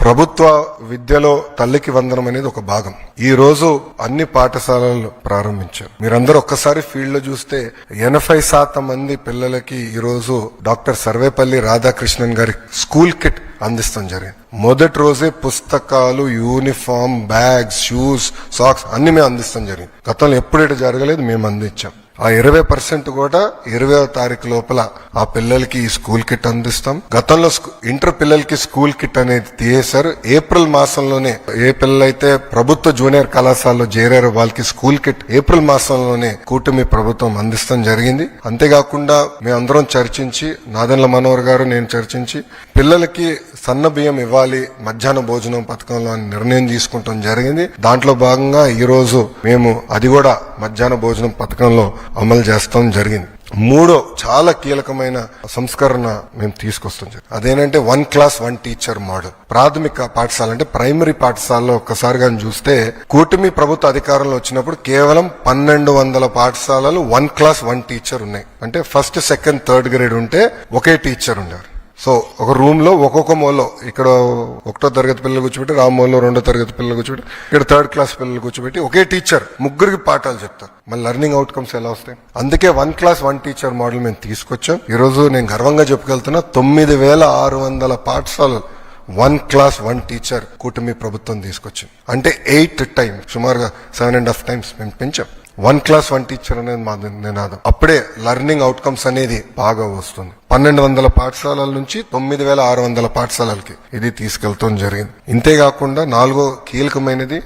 ప్రభుత్వ విద్యలో తల్లికి వందనం అనేది ఒక భాగం. ఈ రోజు అన్ని పాఠశాలలు ప్రారంభించారు. మీరందరూ ఒక్కసారి ఫీల్డ్లో చూస్తే ఎనభై శాతం మంది పిల్లలకి ఈ రోజు డాక్టర్ సర్వేపల్లి రాధాకృష్ణన్ గారి స్కూల్ కిట్ అందిస్తాం జరిగింది. మొదటి రోజే పుస్తకాలు యూనిఫామ్ బ్యాగ్స్ షూస్ సాక్స్ అన్ని మేము అందిస్తాం జరిగింది. గతంలో ఎప్పుడైతే జరగలేదు మేము అందించాం. ఆ ఇరవై పర్సెంట్ కూడా ఇరవై తారీఖు లోపల ఆ పిల్లలకి ఈ స్కూల్ కిట్ అందిస్తాం. గతంలో స్కూ- ఇంటర్ పిల్లలకి స్కూల్ కిట్ అనేది తీయేశారు. ఏప్రిల్ మాసంలోనే ఏ పిల్లలైతే ప్రభుత్వ జూనియర్ కళాశాలలో చేరారో వాళ్ళకి స్కూల్ కిట్ ఏప్రిల్ మాసంలోనే కూటమి ప్రభుత్వం అందిస్తాం జరిగింది. అంతేకాకుండా మేమందరం చర్చించి నాదెండ్ల మనోహర్ గారు నేను చర్చించి పిల్లలకి సన్న బియ్యం ఇవ్వాలి మధ్యాహ్న భోజనం పథకంలో అని నిర్ణయం తీసుకుంటాం జరిగింది. దాంట్లో భాగంగా ఈ రోజు మేము అది కూడా మధ్యాహ్న భోజనం పథకంలో అమలు చేస్తాం జరిగింది. మూడో చాలా కీలకమైన సంస్కరణ మేము తీసుకొస్తాం అదేనంటే one class one teacher model. ప్రాథమిక పాఠశాల అంటే ప్రైమరీ పాఠశాలలో ఒక్కసారిగా చూస్తే కూటమి ప్రభుత్వ అధికారంలో వచ్చినప్పుడు కేవలం పన్నెండు వందల పాఠశాలలు వన్ క్లాస్ వన్ టీచర్ ఉన్నాయి. అంటే ఫస్ట్ సెకండ్ థర్డ్ గ్రేడ్ ఉంటే ఒకే టీచర్ ఉండేవారు. సో ఒక రూమ్లో ఒక్కొక్క మూలలో ఇక్కడ ఒకటో తరగతి పిల్లలు కూర్చోబెట్టి రామ్ మూలలో రెండో తరగతి పిల్లలు కూర్చోబెట్టి ఇక్కడ థర్డ్ క్లాస్ పిల్లలు కూర్చోబెట్టి ఒకే టీచర్ ముగ్గురికి పాఠాలు చెప్తారు. మళ్ళీ లెర్నింగ్ అవుట్కమ్స్ ఎలా వస్తాయి? అందుకే one class one teacher model మేము తీసుకొచ్చాం. ఈరోజు నేను గర్వంగా చెప్పుకెళ్తున్నా తొమ్మిది వేల ఆరు వందల పాఠశాలలు వన్ క్లాస్ వన్ టీచర్ కూటమి ప్రభుత్వం తీసుకొచ్చింది. అంటే ఎయిట్ టైం సుమారుగా సెవెన్ అండ్ హాఫ్ టైమ్స్ మేము పెంచాం. వన్ క్లాస్ వన్ టీచర్ అనేది మా నినాదం. అప్పుడే లెర్నింగ్ అవుట్కమ్స్ అనేది బాగా వస్తుంది. పన్నెండు వందల పాఠశాలల నుంచి తొమ్మిది వేల ఆరు వందల పాఠశాలలకి ఇది తీసుకెళ్తాం జరిగింది. ఇంతేకాకుండా నాలుగో కీలకమైనది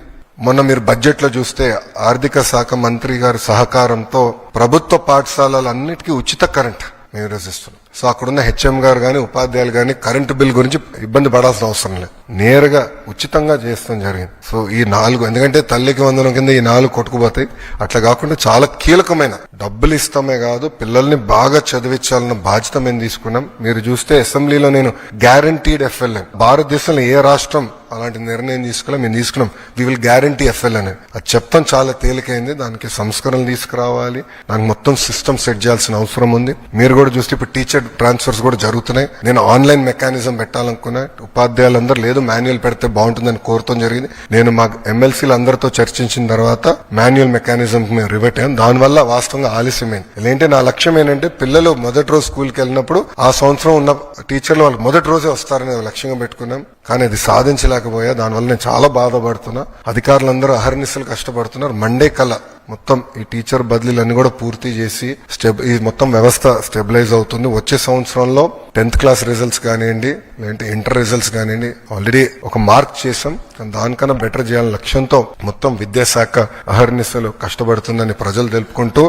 మొన్న మీరు బడ్జెట్లో చూస్తే ఆర్థిక శాఖ మంత్రి గారి సహకారంతో ప్రభుత్వ పాఠశాలలన్నిటికీ ఉచిత కరెంట్ మేము రచిస్తున్నాం సో అక్కడున్న హెచ్ఎం గారు కానీ ఉపాధ్యాయులు కానీ కరెంటు బిల్ గురించి ఇబ్బంది పడాల్సిన అవసరం లేదు. నేరుగా ఉచితంగా చేస్తాం జరిగింది. సో ఈ నాలుగు ఎందుకంటే తల్లికి వందనం కింద ఈ నాలుగు కొట్టుకుపోతాయి. అట్లా కాకుండా చాలా కీలకమైన డబ్బులు ఇస్తామే కాదు పిల్లల్ని బాగా చదివించాలన్న బాధ్యత మేము తీసుకున్నాం. మీరు చూస్తే అసెంబ్లీలో నేను గ్యారంటీడ్ ఎఫ్ఎల్ఎన్ భారతదేశంలో ఏ రాష్ట్రం అలాంటి నిర్ణయం తీసుకోలే మేము తీసుకున్నాం. వి విల్ గ్యారంటీ ఎఫ్ఎల్ అని అది చెప్తాం చాలా తేలికైంది. దానికి సంస్కరణలు తీసుకురావాలి. దానికి మొత్తం సిస్టమ్ సెట్ చేయాల్సిన అవసరం ఉంది. మీరు కూడా చూస్తే ఇప్పుడు టీచర్ ట్రాన్స్ఫర్స్ కూడా జరుగుతున్నాయి. నేను ఆన్లైన్ మెకానిజం పెట్టాలనుకున్నా. ఉపాధ్యాయులందరూ లేదు మాన్యువల్ పెడితే బాగుంటుందని కోరటం జరిగింది. నేను మా ఎమ్మెల్సీలు అందరితో చర్చించిన తర్వాత మాన్యువల్ మెకానిజం మేము రివర్ట్ అయ్యాం. దానివల్ల వాస్తవంగా ఆలస్యమైంది ఏంటంటే నా లక్ష్యం ఏంటంటే పిల్లలు మొదటి రోజు స్కూల్కి వెళ్ళినప్పుడు ఆ సంవత్సరం ఉన్న టీచర్లు వాళ్ళు మొదటి రోజే వస్తారనే లక్ష్యంగా పెట్టుకున్నాం. కానీ అది సాధించలేకపోయా. దానివల్ల నేను చాలా బాధపడుతున్నా. అధికారులందరూ అహర్నిశలు కష్టపడుతున్నారు. మండే కళ మొత్తం ఈ టీచర్ బదిలీలన్నీ కూడా పూర్తి చేసి స్టెబ్ ఈ మొత్తం వ్యవస్థ స్టెబిలైజ్ అవుతుంది. వచ్చే సంవత్సరంలో టెన్త్ క్లాస్ రిజల్ట్స్ కానివ్వండి లేదంటే ఇంటర్ రిజల్ట్స్ కానివ్వండి ఆల్రెడీ ఒక మార్క్ చేసాం దానికన్నా బెటర్ చేయాలని లక్ష్యంతో మొత్తం విద్యాశాఖ అహర్నిశలు కష్టపడుతుందని ప్రజలు తెలుపుకుంటూ